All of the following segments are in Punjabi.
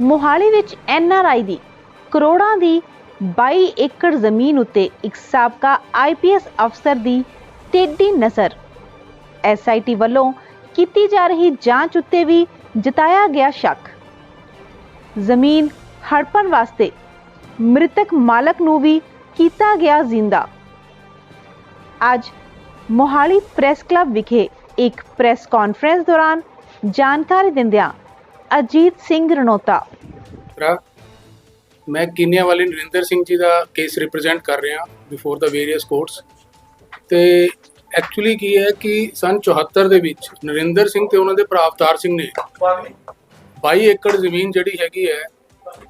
ਮੋਹਾਲੀ ਵਿੱਚ ਐਨਆਰਆਈ ਦੀ ਕਰੋੜਾਂ ਦੀ 22 ਏਕੜ ਜ਼ਮੀਨ ਉੱਤੇ ਇੱਕ ਸਾਬਕਾ ਆਈਪੀਐਸ ਅਫਸਰ ਦੀ ਟੇਢੀ ਨਜ਼ਰ। ਐਸਆਈਟੀ ਵੱਲੋਂ ਕੀਤੀ ਜਾ ਰਹੀ ਜਾਂਚ ਉੱਤੇ ਵੀ ਜਤਾਇਆ ਗਿਆ ਸ਼ੱਕ। ਜ਼ਮੀਨ ਹੜਪਣ ਵਾਸਤੇ ਮ੍ਰਿਤਕ ਮਾਲਕ ਨੂੰ ਵੀ ਕੀਤਾ ਗਿਆ ਜ਼ਿੰਦਾ। ਅੱਜ ਮੋਹਾਲੀ ਪ੍ਰੈਸ ਕਲੱਬ ਵਿਖੇ ਇੱਕ ਪ੍ਰੈਸ ਕਾਨਫਰੰਸ ਦੌਰਾਨ ਜਾਣਕਾਰੀ ਦਿੰਦਿਆਂ ਅਜੀਤ ਸਿੰਘ ਰਣੋਤਾ। ਮੈਂ ਕੀਨੀਆ ਵਾਲੇ ਨਰਿੰਦਰ ਸਿੰਘ ਜੀ ਦਾ ਕੇਸ ਰਿਪਰੈਜ਼ੈਂਟ ਕਰ ਰਿਹਾ ਬਿਫੋਰ ਦਾ ਵੇਰੀਅਸ ਕੋਰਟਸ ਤੇ ਐਕਚੁਅਲੀ ਕੀ ਹੈ ਕਿ ਸਨ 74 ਦੇ ਵਿੱਚ ਨਰਿੰਦਰ ਸਿੰਘ ਤੇ ਉਹਨਾਂ ਦੇ ਭਰਾ ਅਵਤਾਰ ਸਿੰਘ ਨੇ 22 ਏਕੜ ਜ਼ਮੀਨ ਜਿਹੜੀ ਹੈਗੀ ਹੈ,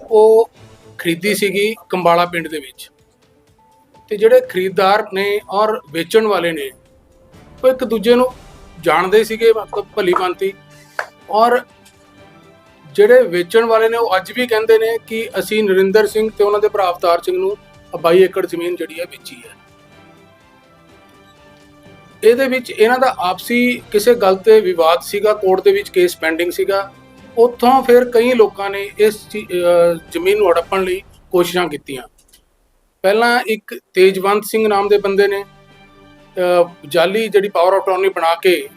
ਉਹ ਖਰੀਦੀ ਸੀਗੀ ਕੰਬਾਲਾ ਪਿੰਡ ਦੇ ਵਿੱਚ। ਤੇ ਜਿਹੜੇ ਖਰੀਦਦਾਰ ਨੇ ਔਰ ਵੇਚਣ ਵਾਲੇ ਨੇ, ਉਹ ਇੱਕ ਦੂਜੇ ਨੂੰ ਜਾਣਦੇ ਸੀਗੇ, ਮਤਲਬ ਭਲੀ ਭਾਂਤੀ। ਔਰ ਜਿਹੜੇ ਵੇਚਣ ਵਾਲੇ ਨੇ ਉਹ ਅੱਜ ਵੀ ਕਹਿੰਦੇ ਨੇ ਕਿ ਅਸੀਂ ਨਰਿੰਦਰ ਸਿੰਘ ਤੇ ਉਹਨਾਂ ਦੇ ਭਰਾ ਅਵਤਾਰ ਸਿੰਘ ਨੂੰ 22 ਏਕੜ ਜ਼ਮੀਨ ਜਿਹੜੀ ਹੈ ਵੇਚੀ ਹੈ। ਇਹਦੇ ਵਿੱਚ ਇਹਨਾਂ ਦਾ ਆਪਸੀ ਕਿਸੇ ਗੱਲ ਤੇ ਵਿਵਾਦ ਸੀਗਾ, ਕੋਰਟ ਦੇ ਵਿੱਚ ਕੇਸ ਪੈਂਡਿੰਗ ਸੀਗਾ। ਉੱਥੋਂ ਫਿਰ ਕਈ ਲੋਕਾਂ ਨੇ ਇਸ ਜ਼ਮੀਨ ਨੂੰ ਹੜੱਪਣ ਲਈ ਕੋਸ਼ਿਸ਼ਾਂ ਕੀਤੀਆਂ। ਪਹਿਲਾਂ ਇੱਕ ਤੇਜਵੰਤ ਸਿੰਘ ਨਾਮ ਦੇ ਬੰਦੇ ਨੇ, ਅਹ ਜਾਲੀ ਜਿਹੜੀ ਪਾਵਰ ਆਫ ਅਟਾਰਨੀ ਬਣਾ ਕੇ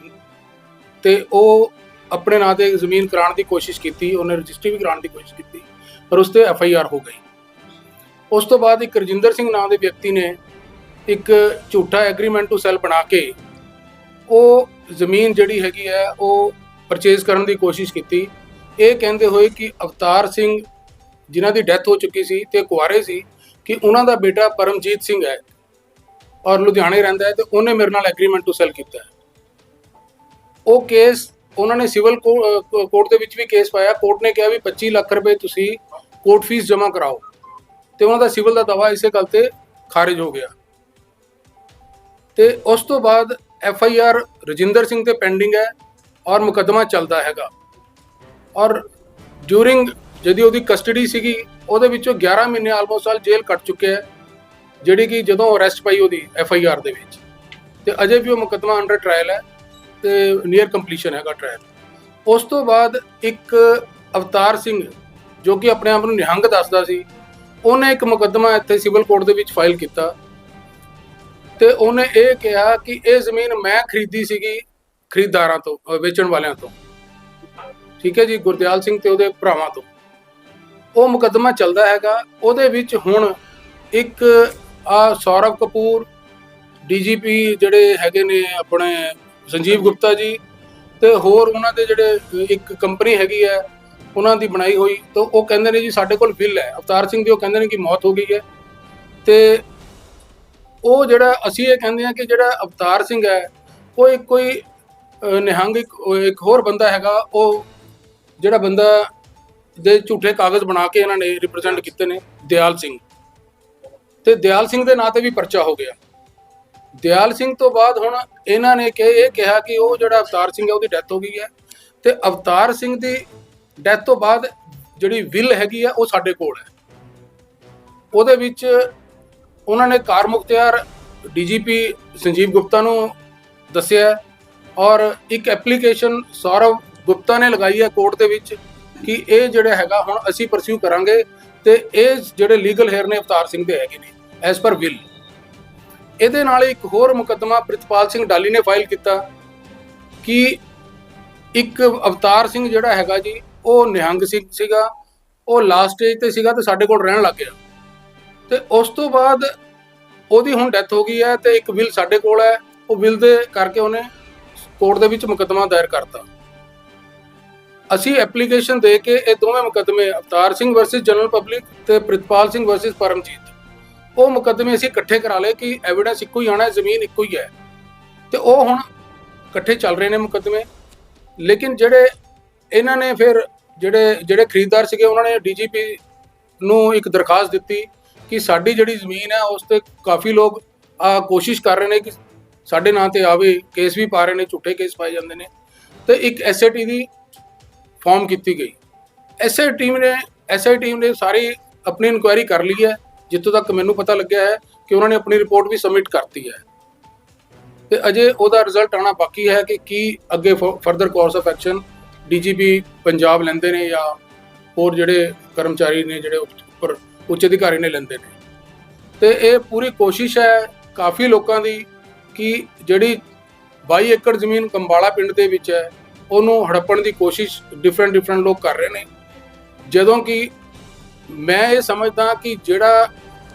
ਤੇ ਉਹ ਆਪਣੇ ਨਾਂ ਤੇ ਜ਼ਮੀਨ ਕਰਾਉਣ ਦੀ ਕੋਸ਼ਿਸ਼ ਕੀਤੀ, ਉਹਨੇ ਰਜਿਸਟਰੀ ਵੀ ਕਰਾਉਣ ਦੀ ਕੋਸ਼ਿਸ਼ ਕੀਤੀ, ਪਰ ਉਸ ਤੇ ਐਫ ਆਈ ਆਰ ਹੋ ਗਈ। ਉਸ ਤੋਂ ਬਾਅਦ ਇੱਕ ਰਜਿੰਦਰ ਸਿੰਘ ਨਾਂ ਦੇ ਵਿਅਕਤੀ ਨੇ ਇੱਕ ਝੂਠਾ ਐਗਰੀਮੈਂਟ ਟੂ ਸੈਲ ਬਣਾ ਕੇ ਉਹ ਜ਼ਮੀਨ ਜਿਹੜੀ ਹੈਗੀ ਹੈ, ਉਹ ਪਰਚੇਜ਼ ਕਰਨ ਦੀ ਕੋਸ਼ਿਸ਼ ਕੀਤੀ। ਇਹ ਕਹਿੰਦੇ ਹੋਏ ਕਿ ਅਵਤਾਰ ਸਿੰਘ, ਜਿਨ੍ਹਾਂ ਦੀ ਡੈਥ ਹੋ ਚੁੱਕੀ ਸੀ ਤੇ ਕੁਆਰੇ ਸੀ, ਕਿ ਉਹਨਾਂ ਦਾ ਬੇਟਾ ਪਰਮਜੀਤ ਸਿੰਘ ਹੈ ਔਰ ਲੁਧਿਆਣੇ ਰਹਿੰਦਾ ਹੈ ਤੇ ਉਹਨੇ ਮੇਰੇ ਨਾਲ ਐਗਰੀਮੈਂਟ ਟੂ ਸੈਲ ਕੀਤਾ ਉਹ ਕੇਸ ਉਹਨਾਂ ਨੇ ਸਿਵਲ ਕੋਰਟ ਦੇ ਵਿੱਚ ਵੀ ਕੇਸ ਪਾਇਆ। ਕੋਰਟ ਨੇ ਕਿਹਾ ਵੀ 25 ਲੱਖ ਰੁਪਏ ਤੁਸੀਂ ਕੋਰਟ ਫੀਸ ਜਮ੍ਹਾਂ ਕਰਾਓ। ਤੇ ਉਹਨਾਂ ਦਾ ਸਿਵਲ ਦਾ ਦਵਾ ਇਸੇ ਗੱਲ ਤੇ ਖਾਰਜ ਹੋ ਗਿਆ। ਤੇ ਉਸ ਤੋਂ ਬਾਅਦ F I R Rajinder Singh ਤੇ ਪੈਂਡਿੰਗ ਹੈ ਔਰ ਮੁਕੱਦਮਾ ਚੱਲਦਾ ਹੈਗਾ। ਔਰ ਡਿਊਰਿੰਗ ਜਦੀ ਉਹਦੀ ਕਸਟਡੀ ਸੀਗੀ, ਉਹਦੇ ਵਿੱਚੋਂ 11 ਮਹੀਨੇ ਆਲਮੋਸਟ ਸਾਲ ਜੇਲ੍ਹ ਕੱਟ ਚੁੱਕਿਆ ਹੈ, ਜਿਹੜੀ ਕਿ ਜਦੋਂ ਅਰੈਸਟ ਪਈ ਉਹਦੀ ਐਫ ਆਈ ਆਰ ਦੇ ਵਿੱਚ। ਤੇ ਅਜੇ ਵੀ ਉਹ ਮੁਕੱਦਮਾ ਅੰਡਰ ਟ੍ਰਾਇਲ ਹੈ। ਤੇ ਨੀਅਰ ਕੰਪਲੀਸ਼ਨ ਹੈਗਾ ਟ੍ਰਾਇਲ ਉਸ ਤੋਂ ਬਾਅਦ ਇੱਕ ਅਵਤਾਰ ਸਿੰਘ, ਜੋ ਕਿ ਆਪਣੇ ਆਪ ਨੂੰ ਨਿਹੰਗ ਦੱਸਦਾ ਸੀ, ਉਹਨੇ ਇੱਕ ਮੁਕੱਦਮਾ ਇੱਥੇ ਸਿਵਲ ਕੋਰਟ ਦੇ ਵਿੱਚ ਫਾਈਲ ਕੀਤਾ। ਤੇ ਉਹਨੇ ਇਹ ਕਿਹਾ ਕਿ ਇਹ ਜ਼ਮੀਨ ਮੈਂ ਖਰੀਦੀ ਸੀਗੀ ਖਰੀਦਦਾਰਾਂ ਤੋਂ ਵੇਚਣ ਵਾਲਿਆਂ ਤੋਂ। ਠੀਕ ਹੈ ਜੀ, ਗੁਰਦਿਆਲ ਸਿੰਘ ਤੇ ਉਹਦੇ ਭਰਾਵਾਂ ਤੋਂ। ਉਹ ਮੁਕੱਦਮਾ ਚੱਲਦਾ ਹੈਗਾ। ਉਹਦੇ ਵਿੱਚ ਹੁਣ ਇੱਕ ਆ ਸੌਰਵ ਕਪੂਰ ਡੀਜੀਪੀ ਜਿਹੜੇ ਹੈਗੇ ਨੇ ਆਪਣੇ ਸੰਜੀਵ ਗੁਪਤਾ ਜੀ ਤੇ ਹੋਰ ਉਹਨਾਂ ਦੇ ਜਿਹੜੇ ਇੱਕ ਕੰਪਨੀ ਹੈਗੀ ਹੈ ਉਹਨਾਂ ਦੀ ਬਣਾਈ ਹੋਈ ਤਾਂ ਉਹ ਕਹਿੰਦੇ ਨੇ ਜੀ ਸਾਡੇ ਕੋਲ ਬਿੱਲ ਹੈ। ਅਵਤਾਰ ਸਿੰਘ ਦੀ ਉਹ ਕਹਿੰਦੇ ਨੇ ਕਿ ਮੌਤ ਹੋ ਗਈ ਹੈ। ਤੇ ਉਹ ਜਿਹੜਾ ਅਸੀਂ ਇਹ ਕਹਿੰਦੇ ਆ ਕਿ ਜਿਹੜਾ ਅਵਤਾਰ ਸਿੰਘ ਹੈ ਉਹ ਇੱਕ ਕੋਈ ਅਹ, ਨਿਹੰਗ ਇੱਕ ਇੱਕ ਹੋਰ ਬੰਦਾ ਹੈਗਾ ਉਹ ਜਿਹੜਾ ਬੰਦਾ ਦੇ ਝੂਠੇ ਕਾਗਜ਼ ਬਣਾ ਕੇ ਇਹਨਾਂ ਨੇ ਰਿਪਰੈਜ਼ੈਂਟ ਕੀਤੇ ਨੇ ਦਿਆਲ ਸਿੰਘ। ਤੇ ਦਿਆਲ ਸਿੰਘ ਦੇ ਨਾਂ ਤੇ ਵੀ ਪਰਚਾ ਹੋ ਗਿਆ। ਦਿਆਲ ਸਿੰਘ ਤੋਂ ਬਾਅਦ ਹੁਣ ਇਹਨਾਂ ਨੇ ਕਿ ਇਹ ਕਿਹਾ ਕਿ ਉਹ ਜਿਹੜਾ ਅਵਤਾਰ ਸਿੰਘ ਹੈ, ਉਹਦੀ ਡੈਥ ਹੋ ਗਈ ਹੈ। ਤੇ ਅਵਤਾਰ ਸਿੰਘ ਦੀ ਡੈਥ ਤੋਂ ਬਾਅਦ ਜਿਹੜੀ ਵਿਲ ਹੈਗੀ ਆ, ਉਹ ਸਾਡੇ ਕੋਲ ਹੈ। ਉਹਦੇ ਵਿੱਚ ਉਹਨਾਂ ਨੇ ਕਾਰ ਮੁਖਤਿਆਰ ਡੀਜੀਪੀ ਸੰਜੀਵ ਗੁਪਤਾ ਨੂੰ ਦੱਸਿਆ ਔਰ ਇੱਕ ਐਪਲੀਕੇਸ਼ਨ ਸੌਰਵ ਗੁਪਤਾ ਨੇ ਲਗਾਈ ਹੈ ਕੋਰਟ ਦੇ ਵਿੱਚ ਕਿ ਇਹ ਜਿਹੜਾ ਹੈਗਾ, ਹੁਣ ਅਸੀਂ ਪਰਸਿਊ ਕਰਾਂਗੇ ਤੇ ਇਹ ਜਿਹੜੇ ਲੀਗਲ ਹੇਅਰ ਨੇ ਅਵਤਾਰ ਸਿੰਘ ਦੇ ਹੈਗੇ ਨੇ ਐਸ ਪਰ ਵਿਲ ਇਹਦੇ ਨਾਲ ਇੱਕ ਹੋਰ ਮੁਕੱਦਮਾ ਪ੍ਰਿਤਪਾਲ ਸਿੰਘ ਡਾਲੀ ਨੇ ਫਾਈਲ ਕੀਤਾ ਕਿ ਇੱਕ ਅਵਤਾਰ ਸਿੰਘ ਜਿਹੜਾ ਹੈਗਾ ਜੀ, ਉਹ ਨਿਹੰਗ ਸਿੰਘ ਸੀਗਾ, ਉਹ ਲਾਸਟ ਸਟੇਜ ਤੇ ਸੀਗਾ ਤੇ ਸਾਡੇ ਕੋਲ ਰਹਿਣ ਲੱਗ ਗਿਆ। ਤੇ ਉਸ ਤੋਂ ਬਾਅਦ ਉਹਦੀ ਹੁਣ ਡੈਥ ਹੋ ਗਈ ਹੈ ਤੇ ਇੱਕ ਬਿੱਲ ਸਾਡੇ ਕੋਲ ਹੈ, ਉਹ ਬਿੱਲ ਦੇ ਕਰਕੇ ਉਹਨੇ ਕੋਰਟ ਦੇ ਵਿੱਚ ਮੁਕੱਦਮਾ ਦਾਇਰ ਕਰਤਾ। ਅਸੀਂ ਐਪਲੀਕੇਸ਼ਨ ਦੇ ਕੇ ਇਹ ਦੋਵੇਂ ਮੁਕੱਦਮੇ Avtar Singh versus general public ਤੇ ਪ੍ਰਿਤਪਾਲ ਸਿੰਘ ਵਰਸਸ ਪਰਮਜੀਤ। ਉਹ ਮੁਕੱਦਮੇ ਅਸੀਂ ਇਕੱਠੇ ਕਰਾ ਲਏ ਕਿ ਐਵੀਡੈਂਸ ਇੱਕੋ ਹੀ ਆਣਾ ਹੈ ਜ਼ਮੀਨ ਇੱਕੋ ਹੀ ਹੈ। ਤੇ ਉਹ ਹੁਣ ਇਕੱਠੇ ਚੱਲ ਰਹੇ ਨੇ ਮੁਕੱਦਮੇ। ਲੇਕਿਨ ਜਿਹੜੇ ਇਹਨਾਂ ਨੇ ਫਿਰ ਜਿਹੜੇ ਜਿਹੜੇ ਖਰੀਦਦਾਰ ਸੀਗੇ, ਉਹਨਾਂ ਨੇ ਡੀਜੀਪੀ ਨੂੰ ਇੱਕ ਦਰਖਾਸਤ ਦਿੱਤੀ ਕਿ ਸਾਡੀ ਜਿਹੜੀ ਜ਼ਮੀਨ ਹੈ, ਉਸ ਤੇ ਕਾਫੀ ਲੋਕ ਆ ਕੋਸ਼ਿਸ਼ ਕਰ ਰਹੇ ਨੇ ਕਿ ਸਾਡੇ ਨਾਂ ਤੇ ਆਵੇ, ਕੇਸ ਵੀ ਪਾ ਰਹੇ ਨੇ, ਝੂਠੇ ਕੇਸ ਪਾਏ ਜਾਂਦੇ ਨੇ। ਤੇ ਇੱਕ ਐਸਆਈਟੀ ਦੀ ਫਾਰਮ ਕੀਤੀ ਗਈ। ਐਸਆਈ ਟੀਮ ਨੇ ਐਸਆਈ ਟੀਮ ਨੇ ਸਾਰੀ ਆਪਣੀ ਇਨਕੁਆਇਰੀ ਕਰ ਲਈ ਹੈ। ਜਿੱਥੋਂ ਤੱਕ ਮੈਨੂੰ ਪਤਾ ਲੱਗਿਆ ਹੈ ਕਿ ਉਹਨਾਂ ਨੇ ਆਪਣੀ ਰਿਪੋਰਟ ਵੀ ਸਬਮਿਟ ਕਰਤੀ ਹੈ। ਤੇ ਅਜੇ ਉਹਦਾ ਰਿਜ਼ਲਟ ਆਣਾ ਬਾਕੀ ਹੈ ਕਿ ਕੀ ਅੱਗੇ further course of action DGP Punjab ਲੈਂਦੇ ਨੇ ਜਾਂ ਹੋਰ ਜਿਹੜੇ ਕਰਮਚਾਰੀ ਨੇ ਜਿਹੜੇ ਉੱਪਰ ਉੱਚ ਅਧਿਕਾਰੀ ਨੇ ਲੈਂਦੇ ਨੇ। ਤੇ ਇਹ ਪੂਰੀ ਕੋਸ਼ਿਸ਼ ਹੈ ਕਾਫੀ ਲੋਕਾਂ ਦੀ ਕਿ ਜਿਹੜੀ 22 ਏਕੜ ਜ਼ਮੀਨ ਕੰਬਾਲਾ ਪਿੰਡ ਦੇ ਵਿੱਚ ਹੈ, ਉਹਨੂੰ ਹੜੱਪਣ ਦੀ ਕੋਸ਼ਿਸ਼ ਡਿਫਰੈਂਟ ਡਿਫਰੈਂਟ ਲੋਕ ਕਰ ਰਹੇ ਨੇ। ਜਦੋਂ ਕਿ ਮੈਂ ਇਹ ਸਮਝਦਾ ਕਿ ਜਿਹੜਾ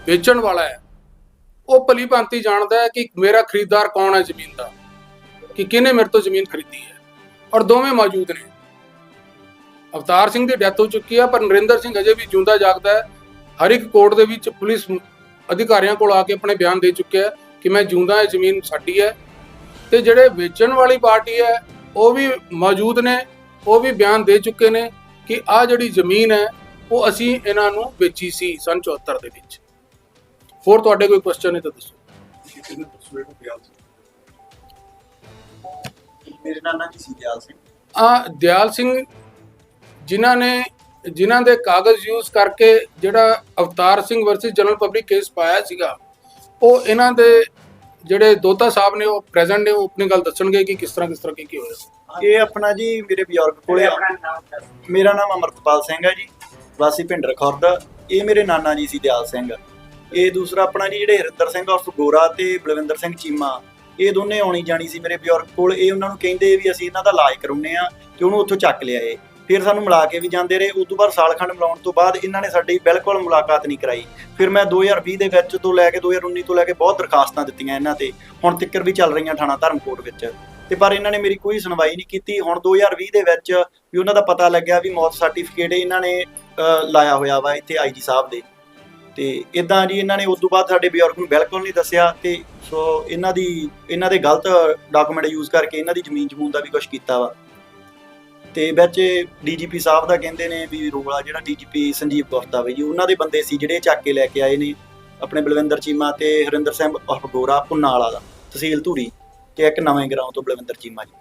ਵੇਚਣ ਵਾਲਾ ਹੈ, ਉਹ ਭਲੀ ਭਾਂਤੀ ਜਾਣਦਾ ਹੈ ਕਿ ਮੇਰਾ ਖਰੀਦਦਾਰ ਕੌਣ ਹੈ ਜ਼ਮੀਨ ਦਾ, ਕਿ ਕਿਹਨੇ ਮੇਰੇ ਤੋਂ ਜ਼ਮੀਨ ਖਰੀਦੀ ਹੈ, ਔਰ ਦੋਵੇਂ ਮੌਜੂਦ ਨੇ। ਅਵਤਾਰ ਸਿੰਘ ਦੀ ਡੈਥ ਹੋ ਚੁੱਕੀ ਹੈ ਪਰ ਨਰਿੰਦਰ ਸਿੰਘ ਅਜੇ ਵੀ ਜਿਉਂਦਾ ਜਾਗਦਾ ਹੈ। ਹਰ ਇੱਕ ਕੋਰਟ ਦੇ ਵਿੱਚ ਪੁਲਿਸ ਅਧਿਕਾਰੀਆਂ ਕੋਲ ਆ ਕੇ ਆਪਣੇ ਬਿਆਨ ਦੇ ਚੁੱਕਿਆ ਕਿ ਮੈਂ ਜਿਉਂਦਾ ਇਹ ਜ਼ਮੀਨ ਸਾਡੀ ਹੈ। ਤੇ ਜਿਹੜੇ ਵੇਚਣ ਵਾਲੀ ਪਾਰਟੀ ਹੈ, ਉਹ ਵੀ ਮੌਜੂਦ ਨੇ, ਉਹ ਵੀ ਬਿਆਨ ਦੇ ਚੁੱਕੇ ਨੇ ਕਿ ਆ ਜਿਹੜੀ ਜ਼ਮੀਨ ਹੈ ਉਹ ਅਸੀਂ ਇਹਨਾਂ ਨੂੰ ਵੇਚੀ ਸੀ ਸਨ 74 ਦੇ ਵਿੱਚ। ਹੋਰ ਤੁਹਾਡੇ ਕੋਈ ਕੁਐਸਚਨ ਹੈ ਤਾਂ ਦੱਸੋ। ਮੇਰੇ ਨਾਨਾ ਜੀ ਸੀ ਦਿਆਲ ਸਿੰਘ। ਆ ਦਿਆਲ ਸਿੰਘ ਜਿਨ੍ਹਾਂ ਨੇ ਜਿਨ੍ਹਾਂ ਦੇ ਕਾਗਜ਼ ਯੂਜ਼ ਕਰਕੇ ਜਿਹੜਾ Avtar Singh versus general public case ਪਾਇਆ ਸੀਗਾ ਉਹ ਇਹਨਾਂ ਦੇ ਜਿਹੜੇ ਦੋਤਾ ਸਾਹਿਬ ਨੇ ਉਹ ਪ੍ਰੈਜ਼ੈਂਟ ਨੇ ਉਹ ਆਪਣੀ ਗੱਲ ਦੱਸਣਗੇ ਕਿ ਕਿਸ ਤਰ੍ਹਾਂ ਕਿਸ ਤਰ੍ਹਾਂ ਕੀ ਕੀ ਹੋਇਆ। ਇਹ ਆਪਣਾ ਜੀ ਮੇਰੇ ਬਜ਼ੁਰਗ ਕੋਲੇ ਮੇਰਾ ਨਾਮ ਅਮਰਤਪਾਲ ਸਿੰਘ ਹੈ ਜੀ। ਵਾਸੀ ਭਿੰਡਰ ਖੁਰਦ, ਇਹ ਮੇਰੇ ਨਾਨਾ ਜੀ ਸੀ ਦਿਆਲ ਸਿੰਘ। ਇਹ ਦੂਸਰਾ ਆਪਣਾ ਜੀ ਜਿਹੜੇ ਹਰਿੰਦਰ ਸਿੰਘ ਉਰਫ ਗੋਰਾ ਤੇ ਬਲਵਿੰਦਰ ਸਿੰਘ ਚੀਮਾ, ਇਹ ਦੋਨੇ ਆਉਣੀ ਜਾਣੀ ਸੀ ਮੇਰੇ ਬਜ਼ੁਰਗ ਕੋਲ। ਇਹ ਉਹਨਾਂ ਨੂੰ ਕਹਿੰਦੇ ਵੀ ਅਸੀਂ ਇਹਨਾਂ ਦਾ ਇਲਾਜ ਕਰਾਉਨੇ ਆ ਤੇ ਉਹਨੂੰ ਉੱਥੋਂ ਚੱਕ ਲਿਆਏ ਫਿਰ ਸਾਨੂੰ ਮਿਲਾ ਕੇ ਵੀ ਜਾਂਦੇ ਰਹੇ। ਉਸ ਤੋਂ ਬਾਅਦ ਸਾਲਖੰਡ ਮਿਲਾਉਣ ਤੋਂ ਬਾਅਦ ਇਹਨਾਂ ਨੇ ਸਾਡੀ ਬਿਲਕੁਲ ਮੁਲਾਕਾਤ ਨਹੀਂ ਕਰਾਈ। ਫਿਰ ਮੈਂ 2020 ਦੇ ਵਿੱਚ ਤੋਂ ਲੈ ਕੇ 2019 ਤੋਂ ਲੈ ਕੇ ਬਹੁਤ ਦਰਖਾਸਤਾਂ ਦਿੱਤੀਆਂ ਇਹਨਾਂ ਤੇ। ਹੁਣ ਤੱਕ ਵੀ ਚੱਲ ਰਹੀਆਂ ਥਾਣਾ ਧਰਮਕੋਟ ਵਿੱਚ। ਤੇ ਪਰ ਇਹਨਾਂ ਨੇ ਮੇਰੀ ਕੋਈ ਸੁਣਵਾਈ ਨਹੀਂ ਕੀਤੀ। ਹੁਣ 2020 ਦੇ ਵਿੱਚ ਵੀ ਉਹਨਾਂ ਦਾ ਪਤਾ ਲੱਗਿਆ ਵੀ ਮੌਤ ਸਰਟੀਫਿਕੇਟ ਇਹਨਾਂ ਨੇ ਅਹ, ਲਾਇਆ ਹੋਇਆ ਵਾ ਇੱਥੇ ਆਈਜੀ ਸਾਹਿਬ ਦੇ। ਤੇ ਇਦਾਂ ਜੀ ਇਹਨਾਂ ਨੇ ਉਸ ਤੋਂ ਬਾਅਦ ਸਾਡੇ ਬਜ਼ੁਰਗ ਨੂੰ ਬਿਲਕੁਲ ਨਹੀਂ ਦੱਸਿਆ ਤੇ ਸੋ ਇਹਨਾਂ ਦੀ ਇਹਨਾਂ ਦੇ ਗਲਤ ਡਾਕੂਮੈਂਟ ਯੂਜ਼ ਕਰਕੇ ਇਹਨਾਂ ਦੀ ਜ਼ਮੀਨ ਜਮੂਨ ਦਾ ਵੀ ਕੁਝ ਕੀਤਾ ਵਾ। ਤੇ ਵਿੱਚ ਡੀਜੀਪੀ ਸਾਹਿਬ ਦਾ ਕਹਿੰਦੇ ਨੇ ਵੀ ਰੋਲ ਆ ਜਿਹੜਾ ਡੀਜੀਪੀ ਸੰਜੀਵ ਗੁਪਤਾ ਵੀ ਜੀ ਉਹਨਾਂ ਦੇ ਬੰਦੇ ਸੀ ਜਿਹੜੇ ਚੱਕ ਕੇ ਲੈ ਕੇ ਆਏ ਨੇ ਆਪਣੇ ਬਲਵਿੰਦਰ ਚੀਮਾ ਤੇ ਹਰਿੰਦਰ ਸਿੰਘ ਅਫਗੋਰਾ ਗੋਰਾ ਦਾ ਤਹਿਸੀਲ ਧੂਰੀ। ਤੇ ਇੱਕ ਨਵੇਂ ਗਰਾਉਂ ਤੋਂ ਬਲਵਿੰਦਰ ਚੀਮਾ ਜੀ।